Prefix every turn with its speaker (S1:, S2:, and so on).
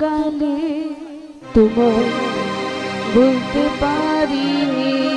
S1: কালে তোমার বলতে পারিনি।